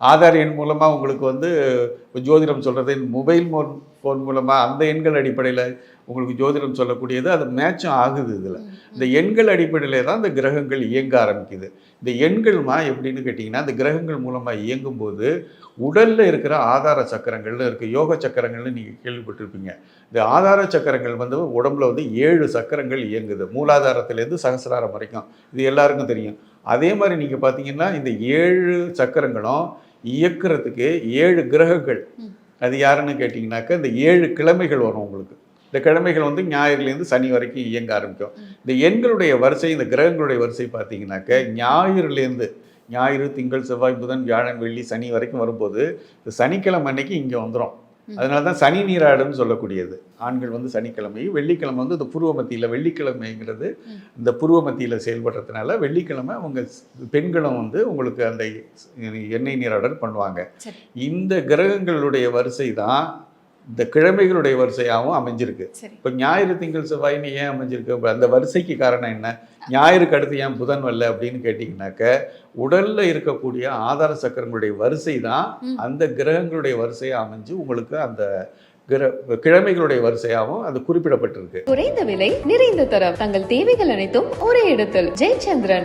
ஆதார் எண் மூலமாக உங்களுக்கு வந்து ஜோதிடம் சொல்கிறது மொபைல் ஃபோன் ஃபோன் மூலமாக அந்த எண்கள் அடிப்படையில் உங்களுக்கு ஜோதிடம் சொல்லக்கூடியது அது மேட்சும் ஆகுது இதில். இந்த எண்கள் அடிப்படையில் தான் இந்த கிரகங்கள் இயங்க ஆரம்பிக்குது. இந்த எண்கள்மா எப்படின்னு கேட்டிங்கன்னா இந்த கிரகங்கள் மூலமாக இயங்கும்போது உடலில் இருக்கிற ஆதார சக்கரங்கள்னு இருக்குது யோக சக்கரங்கள்னு நீங்கள் கேள்விப்பட்டிருப்பீங்க. இந்த ஆதார சக்கரங்கள் வந்து உடம்புல வந்து ஏழு சக்கரங்கள் இயங்குது. மூலாதாரத்திலேருந்து சகசிராரம் வரைக்கும். இது எல்லாருக்கும் தெரியும். அதே மாதிரி நீங்கள் பார்த்தீங்கன்னா இந்த ஏழு சக்கரங்களும் இயக்கிறதுக்கு ஏழு கிரகங்கள். அது யாருன்னு கேட்டிங்கனாக்கா இந்த ஏழு கிழமைகள் வரும் உங்களுக்கு. இந்த கிழமைகள் வந்து ஞாயிறுலேருந்து சனி வரைக்கும் இயங்க ஆரம்பிக்கும். இந்த எண்களுடைய வரிசை இந்த கிரகங்களுடைய வரிசை பார்த்தீங்கன்னாக்க ஞாயிறுலேருந்து ஞாயிறு திங்கள் செவ்வாய் புதன் வியாழன் வெள்ளி சனி வரைக்கும் வரும்போது இந்த சனிக்கிழமை அன்னைக்கு இங்கே வந்துடும் அதனால தான் சனி நீராடுன்னு சொல்லக்கூடியது. ஆண்கள் வந்து சனிக்கிழமை வெள்ளிக்கிழமை வந்து இந்த பூர்வ மத்தியில் வெள்ளிக்கிழமைங்கிறது இந்த பூர்வ மத்தியில் செயல்படுறதுனால வெள்ளிக்கிழமை அவங்க பெண்களும் வந்து உங்களுக்கு அந்த எண்ணெய் நீராடல் பண்ணுவாங்க. இந்த கிரகங்களுடைய வரிசை தான் இந்த கிழமைகளுடைய வரிசையாகவும் அமைஞ்சிருக்கு. சரி. இப்போ ஞாயிறு திங்கள் செவ்வாய்னு ஏன் அமைஞ்சிருக்கு? அந்த வரிசைக்கு காரணம் என்ன? ஞாயிறுக்கு அடுத்து ஏன் புதன் வரல அப்படின்னு கேட்டிங்கனாக்க உடல்ல இருக்கக்கூடிய ஆதார சக்கரங்களுடைய வரிசை தான். அந்த கிரகங்களுடைய வரிசையாக அமைஞ்சு உங்களுக்கு அந்த கிர கிழமைகளுடைய வரிசையாகவும் அது குறிப்பிடப்பட்டிருக்கு. குறைந்த விலை நிறைந்த தரம். தங்கள் தேவைகள் அனைத்தும் ஒரே இடத்தில். ஜெயச்சந்திரன்.